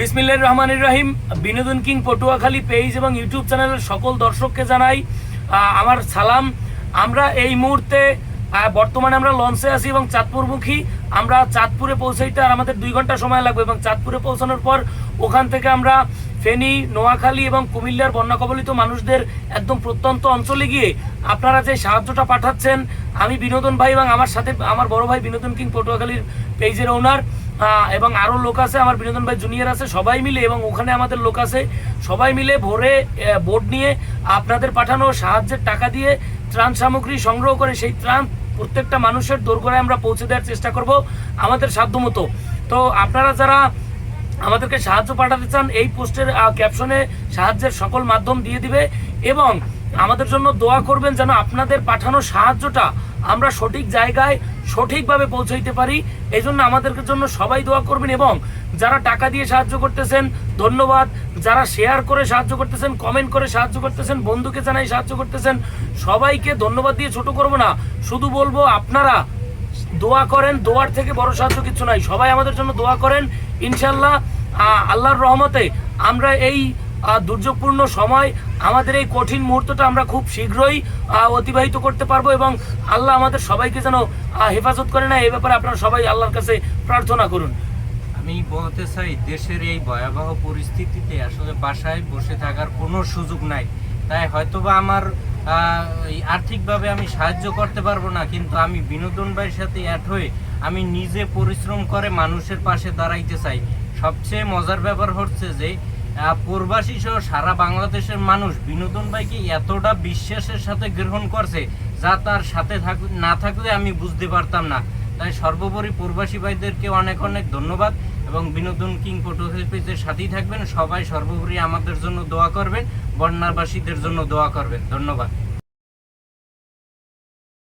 বিসমিল্লাহ রহমান রহিম। বিনোদন কিং পটুয়াখালী পেজ এবং ইউটিউব চ্যানেলের সকল দর্শককে জানাই আমার সালাম। আমরা এই মুহূর্তে বর্তমানে আমরা লঞ্চে আছি এবং চাঁদপুরমুখী। আমরা চাঁদপুরে পৌঁছাইতে আর আমাদের দুই ঘণ্টা সময় লাগবে এবং চাঁদপুরে পৌঁছানোর পর ওখান থেকে আমরা ফেনী, নোয়াখালী এবং কুমিল্লার বন্যা কবলিত মানুষদের একদম প্রত্যন্ত অঞ্চলে গিয়ে আপনারা যে সাহায্যটা পাঠাচ্ছেন, আমি বিনোদন ভাই এবং আমার সাথে, আমার বড় ভাই বিনোদন কিং পটুয়াখালীর পেজের ওনার এবং আরও লোক আছে, আমার বিনোদন ভাই জুনিয়র আছে, সবাই মিলে এবং ওখানে আমাদের লোক আছে, সবাই মিলে ভোরে বোর্ড নিয়ে আপনাদের পাঠানো সাহায্যের টাকা দিয়ে ত্রাণ সামগ্রী সংগ্রহ করে সেই ত্রাণ প্রত্যেকটা মানুষের দোরগোড়ায় আমরা পৌঁছে দেওয়ার চেষ্টা করব আমাদের সাধ্যমতো। তো আপনারা যারা আমাদেরকে সাহায্য পাঠাতে চান, এই পোস্টের ক্যাপশনে সাহায্যের সকল মাধ্যম দিয়ে দিবে এবং আমাদের জন্য দোয়া করবেন যেন আপনাদের পাঠানো সাহায্যটা আমরা সঠিক জায়গায় সঠিকভাবে পৌঁছাইতে পারি। এই জন্য আমাদের জন্য সবাই দোয়া করবেন এবং যারা টাকা দিয়ে সাহায্য করতেছেন, ধন্যবাদ। যারা শেয়ার করে সাহায্য করতেছেন কমেন্ট করে সাহায্য করতেছেন, বন্ধুকে জানাই সাহায্য করতেছেন, সবাইকে ধন্যবাদ দিয়ে ছোট করব না। শুধু বলব, আপনারা দোয়া করেন, দোয়ার থেকে বড় সাহায্য কিছু নাই। সবাই আমাদের জন্য দোয়া করেন। ইনশাল্লাহ আল্লাহর রহমতে আমরা এই দুর্যোগপূর্ণ সময়। আমাদের এই কঠিন মুহূর্তটা আমরা খুব শীঘ্রই অতিবাহিত করতে পারব এবং আল্লাহ আমাদের সবাইকে যেন হেফাজত করে না এই ব্যাপারে আপনারা সবাই আল্লাহর কাছে প্রার্থনা করুন। আমি বলতে চাই, দেশের এই ভয়াবহ পরিস্থিতিতে আসলে বাসায় বসে থাকার কোনো সুযোগ নাই। তাই হয়তোবা আমার আর্থিকভাবে আমি সাহায্য করতে পারব না, কিন্তু আমি বিনোদন ভাইয়ের সাথে অ্যাড হয়ে আমি নিজে পরিশ্রম করে মানুষের পাশে দাঁড়াইতে চাই। সবচেয়ে মজার ব্যাপার হচ্ছে যে প্রবাসী সহ সারা বাংলাদেশের মানুষ বিনোদন ভাইকে এতটা বিশ্বাসের সাথে গ্রহণ করছে যা তার সাথে না থাকলে আমি বুঝতে পারতাম না। তাই সর্বোপরি প্রবাসী ভাইদেরকে অনেক অনেক ধন্যবাদ এবং বিনোদন কিং ফটোগ্রাফিদের সাথেই থাকবেন। সবাই সর্বোপরি আমাদের জন্য দোয়া করবেন, বন্যাবাসীদের জন্য দোয়া করবেন। ধন্যবাদ।